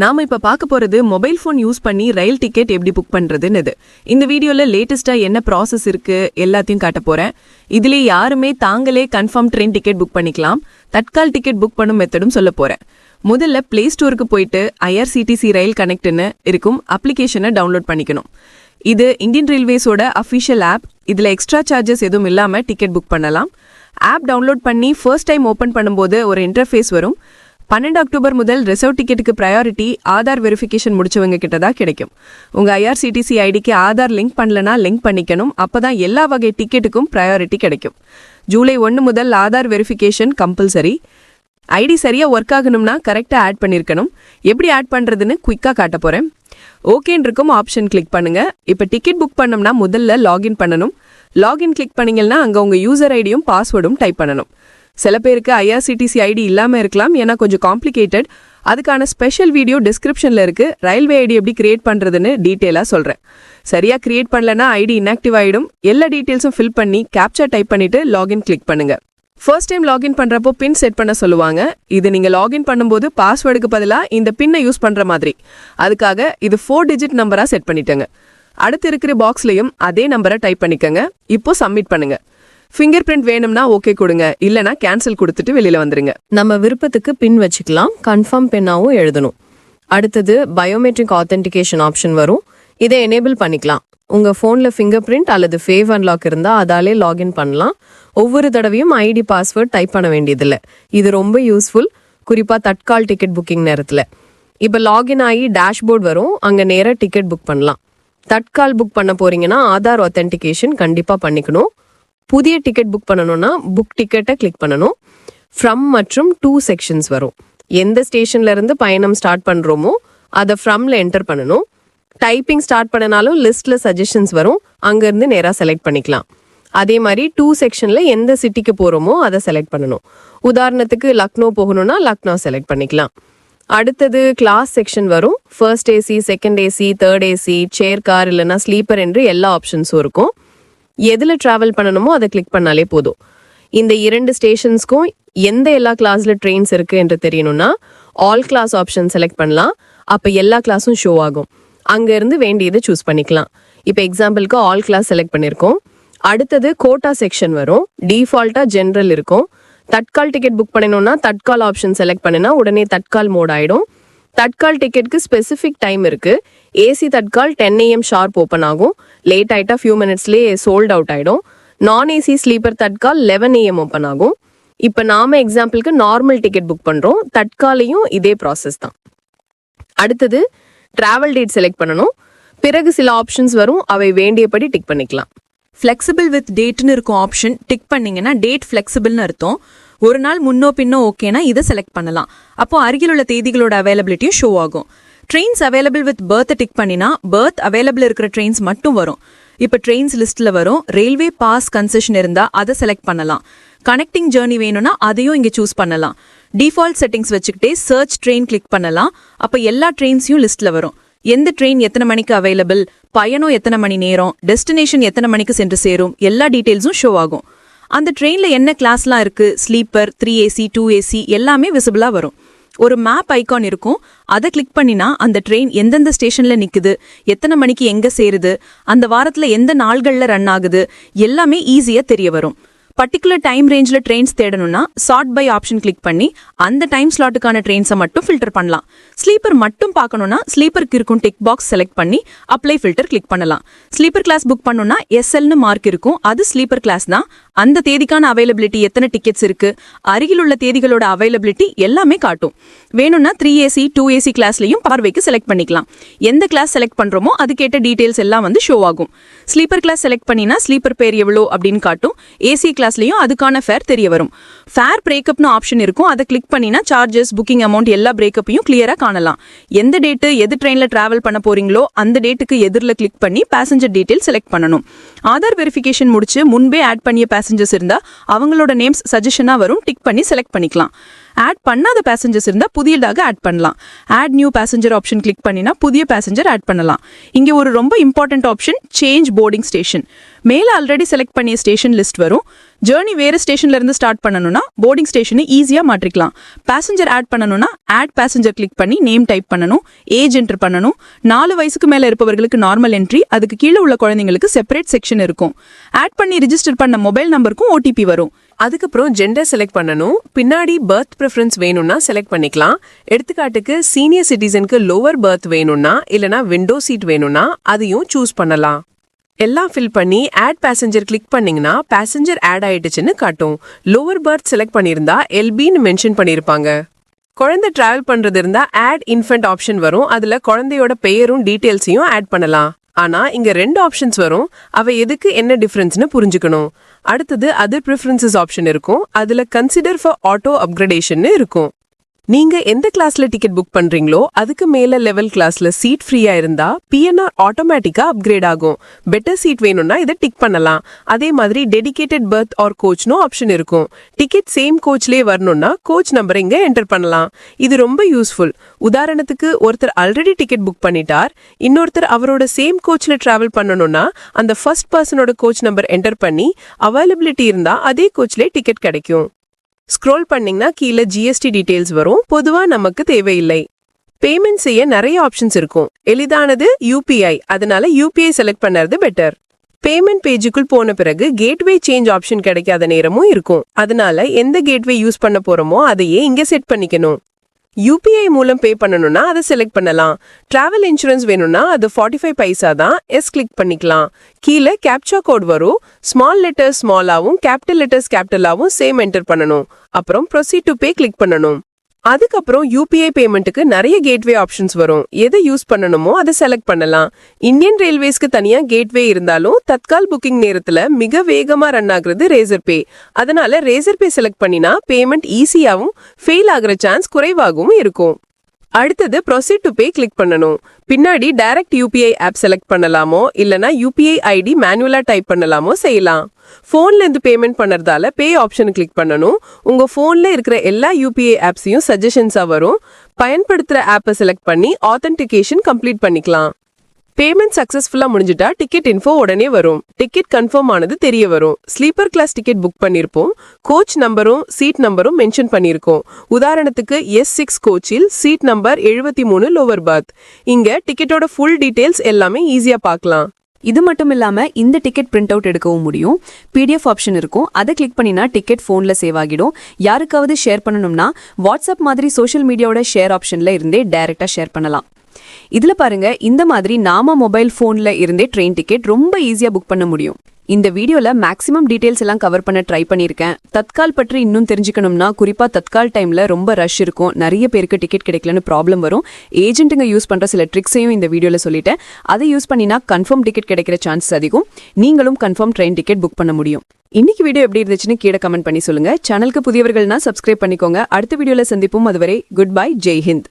நாம இப்ப பார்க்க போறது மொபைல் ஃபோன் யூஸ் பண்ணி ரயில் டிக்கெட் எப்படி புக் பண்றதுன்னு இது இந்த வீடியோல லேட்டஸ்டா என்ன ப்ராசஸ் இருக்கு எல்லாத்தையும் காட்ட போறேன். இதுல யாருமே தாங்களே கன்ஃபார்ம் ட்ரெயின் டிக்கெட் புக் பண்ணிக்கலாம். தட்கால் டிக்கெட் புக் பண்ணும் மெத்தடும் சொல்ல போறேன். முதல்ல பிளே ஸ்டோருக்கு போயிட்டு ஐஆர்சிடிசி ரயில் கனெக்ட்னு இருக்கும் அப்ளிகேஷனை டவுன்லோட் பண்ணிக்கணும். இது இந்தியன் ரயில்வேஸோட அஃபிஷியல் ஆப் இதுல எக்ஸ்ட்ரா சார்ஜஸ் எதுவும் இல்லாம டிக்கெட் புக் பண்ணலாம். ஆப் டவுன்லோட் பண்ணி ஃபர்ஸ்ட் டைம் ஓபன் பண்ணும்போது ஒரு இன்டர்ஃபேஸ் வரும். பன்னெண்டு அக்டோபர் முதல் ரிசர்வ் டிக்கெட்டுக்கு ப்ரையாரிட்டி ஆதார் வெரிஃபிகேஷன் முடிச்சவங்க கிட்ட தான் கிடைக்கும். உங்கள் ஐஆர்சிடிசி ஐடிக்கு ஆதார் லிங்க் பண்ணலனா லிங்க் பண்ணிக்கணும். அப்போ தான் எல்லா வகை டிக்கெட்டுக்கும் ப்ரையாரிட்டி கிடைக்கும். ஜூலை ஒன்று முதல் ஆதார் வெரிஃபிகேஷன் கம்பல்சரி ஐடி சரியாக ஒர்க் ஆகணும்னா கரெக்டாக ஆட் பண்ணியிருக்கணும் எப்படி ஆட் பண்ணுறதுன்னு குயிக்காக காட்ட போகிறேன் ஓகேன்னு இருக்கும் ஆப்ஷன் கிளிக் பண்ணுங்கள் இப்போ டிக்கெட் புக் பண்ணோம்னா முதல்ல லாகின் பண்ணணும். லாகின் கிளிக் பண்ணிங்கன்னா அங்கே உங்கள் யூசர் ஐடியும் பாஸ்வேர்டும் டைப் பண்ணணும். சில பேருக்கு ஐஆர்சிடிசி ஐடி இல்லாமல் இருக்கலாம் ஏன்னா கொஞ்சம் காம்ப்ளிகேட்டட் அதுக்கான ஸ்பெஷல் வீடியோ டிஸ்கிரிப்ஷனில் இருக்குது ரயில்வே ஐடி எப்படி கிரியேட் பண்ணுறதுன்னு டீட்டெயிலாக சொல்கிறேன் சரியாக கிரியேட் பண்ணலனா ஐடி இன்ஆக்டிவ் ஆகிடும் எல்லா டீட்டெயில்ஸும் ஃபில் பண்ணி கேப்சர் டைப் பண்ணிவிட்டு லாகின் கிளிக் பண்ணுங்க. ஃபர்ஸ்ட் டைம் லாகின் பண்ணுறப்போ பின் செட் பண்ண சொல்லுவாங்க. இது நீங்கள் லாகின் பண்ணும்போது பாஸ்வேர்டுக்கு பதிலாக இந்த பின்னை யூஸ் பண்ணுற மாதிரி. அதுக்காக இது ஃபோர் டிஜிட் நம்பராக செட் பண்ணிட்டேங்க. அடுத்து இருக்கிற பாக்ஸ்லையும் அதே நம்பரை டைப் பண்ணிக்கங்க. இப்போ சப்மிட் பண்ணுங்கள் ஃபிங்கர் பிரிண்ட் வேணும்னா ஓகே கொடுங்க. இல்லனா கேன்சல் கொடுத்துட்டு வெளியில வந்துருங்க. நம்ம விருப்பத்துக்கு பின் வச்சுக்கலாம். கன்ஃபார்ம் பின்னாவும் எழுதணும். அடுத்தது பயோமெட்ரிக் ஆத்தென்டிகேஷன் ஆப்ஷன் வரும். இதை எனேபிள் பண்ணிக்கலாம். உங்க ஃபோனில் ஃபிங்கர் பிரிண்ட் அல்லது ஃபேவ் அன்லாக் இருந்தா அதாலே லாகின் பண்ணலாம். ஒவ்வொரு தடவையும் ஐடி பாஸ்வேர்ட் டைப் பண்ண வேண்டியதில்லை. இது ரொம்ப யூஸ்ஃபுல் குறிப்பா தட்கால் டிக்கெட் புக்கிங் நேரத்தில். இப்போ லாகின் ஆகி டேஷ்போர்ட் வரும். அங்கே நேராக டிக்கெட் புக் பண்ணலாம். தட்கால் புக் பண்ண போறீங்கன்னா ஆதார் ஆத்தென்டிகேஷன் கண்டிப்பாக பண்ணிக்கணும். புதிய டிக்கெட் புக் பண்ணணும்னா புக் டிக்கெட்டை கிளிக் பண்ணணும். ஃப்ரம் மற்றும் டூ செக்ஷன்ஸ் வரும். எந்த ஸ்டேஷன்ல இருந்து பயணம் ஸ்டார்ட் பண்ணுறோமோ அதை ஃப்ரம்ல என்டர் பண்ணணும். டைப்பிங் ஸ்டார்ட் பண்ணனாலும் லிஸ்ட்ல சஜஷன்ஸ் வரும். அங்கேருந்து நேராக செலக்ட் பண்ணிக்கலாம். அதே மாதிரி டூ செக்ஷன்ல எந்த சிட்டிக்கு போகிறோமோ அதை செலக்ட் பண்ணணும். உதாரணத்துக்கு லக்னோ போகணும்னா லக்னோ செலக்ட் பண்ணிக்கலாம். அடுத்தது கிளாஸ் செக்ஷன் வரும். First AC second AC third AC chair car இல்லைன்னா ஸ்லீப்பர் என்று எல்லா ஆப்ஷன்ஸும் இருக்கும். எதில் ட்ராவல் பண்ணணுமோ அதை கிளிக் பண்ணாலே போதும். இந்த இரண்டு ஸ்டேஷன்ஸ்க்கும் எந்த எல்லா கிளாஸில் ட்ரெயின்ஸ் இருக்குது என்று தெரியணும்னா ஆல் கிளாஸ் ஆப்ஷன் செலக்ட் பண்ணலாம். அப்போ எல்லா கிளாஸும் ஷோ ஆகும். அங்கேருந்து வேண்டியதை சூஸ் பண்ணிக்கலாம். இப்போ எக்ஸாம்பிளுக்கு ஆல் கிளாஸ் செலக்ட் பண்ணியிருக்கோம் அடுத்தது கோட்டா செக்ஷன் வரும். டீஃபால்ட்டாக ஜென்ரல் இருக்கும். தட்கால் டிக்கெட் புக் பண்ணணும்னா தட்கால் ஆப்ஷன் செலக்ட் பண்ணினா உடனே தட்கால் மோட் ஆகிடும் தட்கால் டிக்கெட்க்கு ஸ்பெசிஃபிக் டைம் இருக்கு. AC tatkal ten AM sharp open ஆகும். லேட் ஆயிட்டா ஃபியூ மினிட்ஸ்லேயே சோல்ட் அவுட் ஆயிடும். Non AC sleeper tatkal eleven AM open ஆகும். இப்போ நாம எக்ஸாம்பிளுக்கு நார்மல் டிக்கெட் புக் பண்றோம். தட்காலையும் இதே ப்ராசஸ் தான். அடுத்தது டிராவல் டேட் செலக்ட் பண்ணணும். பிறகு சில ஆப்ஷன்ஸ் வரும். அவை வேண்டியபடி டிக் பண்ணிக்கலாம். ஃப்ளெக்சிபிள் வித் டேட்னு இருக்கும் ஆப்ஷன் டிக் பண்ணீங்கன்னா டேட் ஃப்ளெக்சிபிள்னு அர்த்தம். ஒரு நாள் முன்னோ பின்னோ ஓகேனா இதை செலக்ட் பண்ணலாம். அப்போ அருகில் உள்ள தேதிகளோட அவைலபிலிட்டியும் ஷோ ஆகும். Trains available with berth tick பண்ணினா பர்த் அவைலபிள் இருக்கிற ட்ரெயின்ஸ் மட்டும் வரும். இப்போ ட்ரெயின்ஸ் லிஸ்ட்ல வரும். ரயில்வே பாஸ் கன்செஷன் இருந்தா அதை செலக்ட் பண்ணலாம். கனெக்டிங் ஜேர்னி வேணும்னா அதையும் இங்கே சூஸ் பண்ணலாம். டிஃபால்ட் செட்டிங்ஸ் வச்சுக்கிட்டே சர்ச் ட்ரெயின் கிளிக் பண்ணலாம். அப்போ எல்லா ட்ரெயின்ஸையும் லிஸ்ட்ல வரும். எந்த ட்ரெயின் எத்தனை மணிக்கு அவைலபிள் பயணம் எத்தனை மணி நேரம்? டெஸ்டினேஷன் எத்தனை மணிக்கு சென்று சேரும்? எல்லா டீட்டெயில்ஸும் ஷோ ஆகும். அந்த ட்ரெயினில் என்ன கிளாஸ்லாம் இருக்குது sleeper three AC two AC எல்லாமே விசிபிளாக வரும். ஒரு மேப் ஐகான் இருக்கும். அதை கிளிக் பண்ணினா அந்த ட்ரெயின் எந்தெந்த ஸ்டேஷனில் நிற்குது எத்தனை மணிக்கு எங்கே சேருது? அந்த வாரத்தில் எந்த நாள்களில் ரன் ஆகுது? எல்லாமே ஈஸியாக தெரிய வரும். பர்டிகுலர் டைம் ரேஞ்சில் ட்ரெயின்ஸ் தேடணும்னா சார்ட் பை ஆப்ஷன் கிளிக் பண்ணி அந்த டைம் ஸ்லாட்டுக்கான ட்ரெயின்ஸை மட்டும் ஃபில்டர் பண்ணலாம். ஸ்லீப்பர் மட்டும் பார்க்கணும்னா ஸ்லீப்பருக்கு இருக்கும் டிக் பாக்ஸ் செலக்ட் பண்ணி அப்ளை ஃபில்டர் கிளிக் பண்ணலாம். ஸ்லீப்பர் கிளாஸ் புக் பண்ணணும்னா எஸ்எல்னு மார்க் இருக்கும். அது ஸ்லீப்பர் கிளாஸ் தான். அந்த தேதிக்கான அவைலபிலிட்டி எத்தனை டிக்கெட்ஸ் இருக்கு அருகில் உள்ள தேதிகளோட அவைலபிலிட்டி எல்லாமே காட்டும். வேணும்னா த்ரீ ஏசி டூ ஏசி கிளாஸ்லையும் பார்வைக்கு செலக்ட் பண்ணிக்கலாம். எந்த கிளாஸ் செலக்ட் பண்றோமோ அதுக்கேட்ட டீடைல்ஸ் எல்லாம் வந்து ஷோ ஆகும். ஸ்லீப்பர் கிளாஸ் செலக்ட் பண்ணினா ஸ்லீப்பர் பேர் எவ்வளோ அப்படின்னு காட்டும். ஏசி கிளாஸ்லயும் அதுக்கான ஃபேர் தெரிய வரும். ஃபேர் பிரேக்கப்னு ஆப்ஷன் இருக்கும். அதை கிளிக் பண்ணினா சார்ஜஸ் புக்கிங் அமௌண்ட் எல்லா பிரேக்கப்பையும் கிளியராக காணலாம். எந்த டேட்டு எது ட்ரெயின்ல டிராவல் பண்ண போறீங்களோ அந்த டேட்டுக்கு எதிரில் கிளிக் பண்ணி பேசஞ்சர் டீட்டெயில் செலக்ட் பண்ணணும். ஆதார் வெரிஃபிகேஷன் முடிச்சு முன்பே ஆட் பண்ணிய பேசஞ்சர்ஸ் இருந்தா அவங்களோட நேம்ஸ் சஜஷனா வரும். டிக் பண்ணி செலக்ட் பண்ணிக்கலாம். ஆட் பண்ணாத பேசஞ்சர்ஸ் இருந்தா புதியதாக ஆட் பண்ணலாம். Add new passenger option click பண்ணினா புதிய பேசஞ்சர் ஆட் பண்ணலாம். இங்க ஒரு ரொம்ப important option change boarding station மேல ஆல்ரெடி செலக்ட் பண்ணிய ஸ்டேஷன் லிஸ்ட் வரும். ஜேர்னி வேறு ஸ்டேஷன்ல இருந்து ஸ்டார்ட் பண்ணணும்னா போர்டிங் ஸ்டேஷனை ஈஸியாக மாற்றிக்கலாம். பேசஞ்சர் ஆட் பண்ணணும்னா ஆட் பேசஞ்சர் கிளிக் பண்ணி நேம் டைப் பண்ணணும் ஏஜ் என்ட்ரு பண்ணணும். நாலு வயசுக்கு மேலே இருப்பவர்களுக்கு நார்மல் என்ட்ரி அதுக்கு கீழே உள்ள குழந்தைங்களுக்கு செப்பரேட் செக்ஷன் இருக்கும். ஆட் பண்ணி ரிஜிஸ்டர் பண்ண மொபைல் நம்பருக்கும் ஓடிபி வரும். அதுக்கப்புறம் ஜெண்டர் செலக்ட் பண்ணணும். பின்னாடி பர்த் ப்ரிஃபரன்ஸ் வேணும்னா செலக்ட் பண்ணிக்கலாம். எடுத்துக்காட்டுக்கு சீனியர் சிட்டிசனுக்கு லோவர் பர்த் வேணும்னா இல்லைனா விண்டோ சீட் வேணும்னா அதையும் சூஸ் பண்ணலாம். எல்லாம் ஃபில் பண்ணி ஆட் பேசஞ்சர் கிளிக் பண்ணீங்கன்னா பேசஞ்சர் ஆட் ஆயிடுச்சுன்னு காட்டும். லோவர் பர்த் செலக்ட் பண்ணியிருந்தா எல்பின்னு மென்ஷன் பண்ணியிருப்பாங்க. குழந்தை டிராவல் பண்ணுறது இருந்தால் ஆட் இன்ஃபென்ட் ஆப்ஷன் வரும். அதில் குழந்தையோட பெயரும் டீட்டெயில்ஸையும் ஆட் பண்ணலாம். ஆனால் இங்கே ரெண்டு ஆப்ஷன்ஸ் வரும். அவை எதுக்கு என்ன டிஃப்ரென்ஸ்னு புரிஞ்சுக்கணும். அடுத்தது அதர் ப்ரிஃபரன்சஸ் ஆப்ஷன் இருக்கும். அதில் கன்சிடர் ஃபார் ஆட்டோ அப்கிரேடேஷன் இருக்கும். நீங்க எந்த கிளாஸ்ல டிக்கெட் புக் பண்றீங்களோ அதுக்கு மேல லெவல் கிளாஸ்ல சீட் ஃப்ரீயா இருந்தா பிஎன்ஆர் ஆட்டோமேட்டிக்கா அப்கிரேட் ஆகும். பெட்டர் சீட் வேணும்னா இதை டிக் பண்ணலாம். அதே மாதிரி டெடிகேட்டட் பர்த் ஆர் கோச்னும் ஆப்ஷன் இருக்கும். டிக்கெட் சேம் கோச்லயே வரணும்னா கோச் நம்பர் இங்க என்டர் பண்ணலாம். இது ரொம்ப யூஸ்ஃபுல் உதாரணத்துக்கு ஒருத்தர் ஆல்ரெடி டிக்கெட் புக் பண்ணிட்டார். இன்னொருத்தர் அவரோட சேம் கோச்ல டிராவல் பண்ணணும்னா அந்த ஃபர்ஸ்ட் பர்சனோட கோச் நம்பர் என்டர் பண்ணி அவைலபிலிட்டி இருந்தா அதே கோச்லயே டிக்கெட் கிடைக்கும். ஸ்க்ரோல் பண்ணீங்கன்னா கீழே ஜிஎஸ்டி டீடைல்ஸ் வரும். பொதுவா நமக்கு தேவையில்லை. பேமெண்ட் செய்ய நிறைய ஆப்ஷன்ஸ் இருக்கும். எளிதானது யூபிஐ அதனால யூபிஐ செலக்ட் பண்ணறது பெட்டர் பேமெண்ட் பேஜுக்குள் போன பிறகு கேட்வே சேஞ்ச் ஆப்ஷன் கிடைக்காத நேரமும் இருக்கும். அதனால எந்த கேட்வே யூஸ் பண்ண போறோமோ அதையே இங்க செட் பண்ணிக்கணும். யூபிஐ மூலம் பே பண்ணணும்னா அதை செலக்ட் பண்ணலாம். டிராவல் இன்சூரன்ஸ் வேணும்னா அது ஃபார்ட்டி ஃபைவ் பைசா தான். எஸ் கிளிக் பண்ணிக்கலாம். கீழே கேப்சா கோட் வரும். ஸ்மால் லெட்டர்ஸ் ஸ்மாலாவும் கேபிட்டல் லெட்டர்ஸ் கேபிட்டலாகவும் சேம் என்டர் பண்ணணும். அப்புறம் ப்ரொசீட் டு பே கிளிக் பண்ணணும். அதுக்கப்புறம் யூபிஐ பேமெண்ட்டுக்கு நிறைய கேட்வே ஆப்ஷன்ஸ் வரும். எதை யூஸ் பண்ணணுமோ அதை செலக்ட் பண்ணலாம். இந்தியன் ரயில்வேஸ்க்கு தனியா கேட்வே இருந்தாலும் தத்கால் புக்கிங் நேரத்துல மிக வேகமா ரன் ஆகுறது ரேசர் பே அதனால ரேசர் பே செலக்ட் பண்ணினா பேமெண்ட் ஈஸியாகவும் ஃபெயில் ஆகுற சான்ஸ் குறைவாகவும் இருக்கும். அடுத்தது ப்ரொசீட் டு பே கிளிக் பண்ணணும். பின்னாடி டைரக்ட் யூபிஐ ஆப் செலக்ட் பண்ணலாமோ இல்லனா யூபிஐ ஐடி மேனுவலா டைப் பண்ணலாமோ செய்யலாம். ஃபோன்ல இருந்து பேமெண்ட் பண்ணுறதால பே ஆப்ஷன் கிளிக் பண்ணணும். உங்க ஃபோன்ல இருக்கிற எல்லா யூபிஐ ஆப்ஸையும் சஜஷன்ஸாக வரும். பயன்படுத்துற ஆப்பை செலக்ட் பண்ணி ஆத்தென்டிகேஷன் கம்ப்ளீட் பண்ணிக்கலாம். பேமெண்ட் சக்சஸ்ஃபுல்லா முடிஞ்சிட்டா டிக்கெட் இன்ஃபோ உடனே வரும். டிக்கெட் கன்ஃபார்ம் ஆனது தெரிய வரும். ஸ்லீப்பர் கிளாஸ் டிக்கெட் புக் பண்ணிருப்போம். கோச் நம்பரும் சீட் நம்பரும் மென்ஷன் பண்ணிருக்கோம். உதாரணத்துக்கு எஸ் சிக்ஸ் கோச்சில் சீட் நம்பர் எழுபத்தி மூணு லோவர் பாத் இங்க டிக்கெட்டோட ஃபுல் டீடைல்ஸ் எல்லாமே ஈஸியா பார்க்கலாம். இது மட்டும் இல்லாம இந்த டிக்கெட் பிரிண்ட் அவுட் எடுக்கவும் முடியும். பிடிஎஃப் ஆப்ஷன் இருக்கும். அதை கிளிக் பண்ணினா டிக்கெட் ஃபோன்ல சேவ் ஆகிடும். யாருக்காவது ஷேர் பண்ணணும்னா வாட்ஸ்அப் மாதிரி சோஷியல் மீடியாவோட ஷேர் ஆப்ஷன்ல இருந்தே டைரக்டா ஷேர் பண்ணலாம். இதுல பாருங்க இந்த மாதிரி நாம மொபைல் ஃபோனில் இருந்தே ட்ரெயின் டிக்கெட் ரொம்ப ஈஸியா புக் பண்ண முடியும். இந்த வீடியோல மேக்ஸிமம் டீடைல்ஸ் எல்லாம் கவர் பண்ண ட்ரை பண்ணியிருக்கேன் தத்கால் பற்றி இன்னும் தெரிஞ்சுக்கணும்னா குறிப்பா தத்கால் டைம்ல ரொம்ப ரஷ் இருக்கும். நிறைய பேருக்கு டிக்கெட் கிடைக்கலன்னு ப்ராப்ளம் வரும். ஏஜென்ட்டுங்க யூஸ் பண்ற சில ட்ரிக்ஸையும் இந்த வீடியோல சொல்லிட்டேன். அதை யூஸ் பண்ணினா கன்ஃபார்ம் டிக்கெட் கிடைக்கிற சான்ஸ் அதிகம். நீங்களும் கன்ஃபார்ம் ட்ரெயின் டிக்கெட் புக் பண்ண முடியும். இன்னைக்கு வீடியோ எப்படி இருந்துச்சுன்னு கீழே கமெண்ட் பண்ணி சொல்லுங்க. சேனலுக்கு புதியவர்கள்னா சப்ஸ்கிரைப் பண்ணிக்கோங்க. அடுத்த வீடியோல சந்திப்போம். அதுவரை குட் பை ஜெய் ஹிந்த்